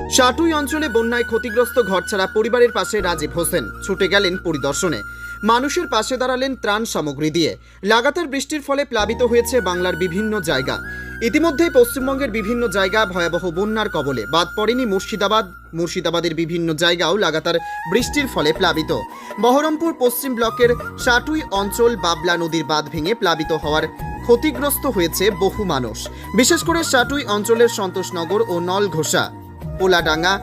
সাটুই অঞ্চলে বন্যায় ক্ষতিগ্রস্ত ঘরছাড়া পরিবারের পাশে রাজীব হোসেন। ছুটে গেলেন পরিদর্শনে। মানুষের পাশে দাঁড়ালেন ত্রাণ সামগ্রী দিয়ে। লাগাতার বৃষ্টির ফলে প্লাবিত হয়েছে বাংলার বিভিন্ন জায়গা। ইতিমধ্যেই পশ্চিমবঙ্গের বিভিন্ন জায়গা ভয়াবহ বন্যার কবলে। বাদ পড়েনি মুর্শিদাবাদ। মুর্শিদাবাদের বিভিন্ন জায়গাও লাগাতার বৃষ্টির ফলে প্লাবিত। বহরমপুর পশ্চিম ব্লকের সাটুই অঞ্চল বাবলা নদীর বাঁধ ভেঙে প্লাবিত হওয়ার ক্ষতিগ্রস্ত হয়েছে বহু মানুষ। বিশেষ করে সাটুই অঞ্চলের সন্তোষনগর ও নলঘোষা। পোলাডাঙ্গা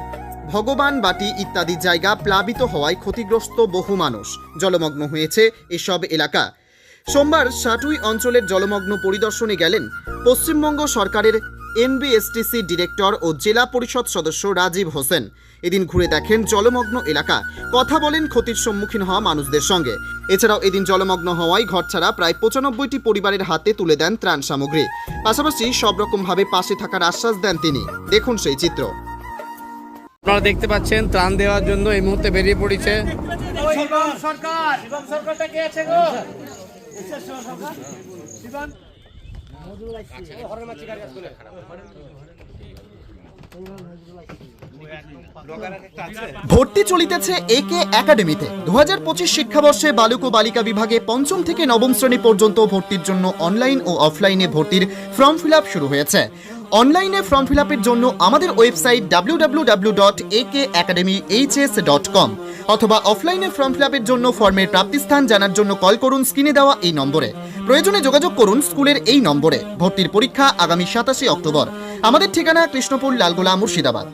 ভগবানবাটি ইত্যাদি জায়গা প্লাবিত হওয়ায় ক্ষতিগ্রস্ত বহু মানুষ। জলমগ্ন হয়েছে এসব এলাকা। সোমবার সাটুই অঞ্চলের জলমগ্ন পরিদর্শনে গেলেন পশ্চিমবঙ্গ সরকারের এনবিএসটিসি ডিরেক্টর ও জেলা পরিষদ সদস্য রাজীব হোসেন। এদিন ঘুরে দেখেন জলমগ্ন এলাকা। কথা বলেন ক্ষতির সম্মুখীন হওয়া মানুষদের সঙ্গে। এছাড়াও এদিন জলমগ্ন হওয়ায় ঘর ছাড়া প্রায় পঁচানব্বইটি পরিবারের হাতে তুলে দেন ত্রাণ সামগ্রী। পাশাপাশি সব রকমভাবে পাশে থাকার আশ্বাস দেন তিনি। দেখুন সেই চিত্র। আপনারা দেখতে পাচ্ছেন, ত্রাণ দেওয়ার জন্য এই মুহূর্তে বেরিয়ে পড়েছে। কে ভর্তি চলিতেছে একে একাডেমিতে। দু হাজার পঁচিশ শিক্ষাবর্ষে বালক ও বালিকা বিভাগে পঞ্চম থেকে নবম শ্রেণি পর্যন্ত ভর্তির জন্য অনলাইন ও অফলাইনে ভর্তির ফর্ম ফিল শুরু হয়েছে। অনলাইনে ফর্ম ফিল জন্য আমাদের website W dot A K H S dot com অথবা অফলাইনে ফর্ম ফিল আপের জন্য ফর্মের প্রাপ্তিস্থান জানার জন্য কল করুন স্ক্রিনে দেওয়া এই নম্বরে। প্রয়োজনে যোগাযোগ করুন স্কুলের এই নম্বরে। ভর্তির পরীক্ষা আগামী সাতাশে অক্টোবর। আমাদের ঠিকানা কৃষ্ণপুর লালগোলা মুর্শিদাবাদ।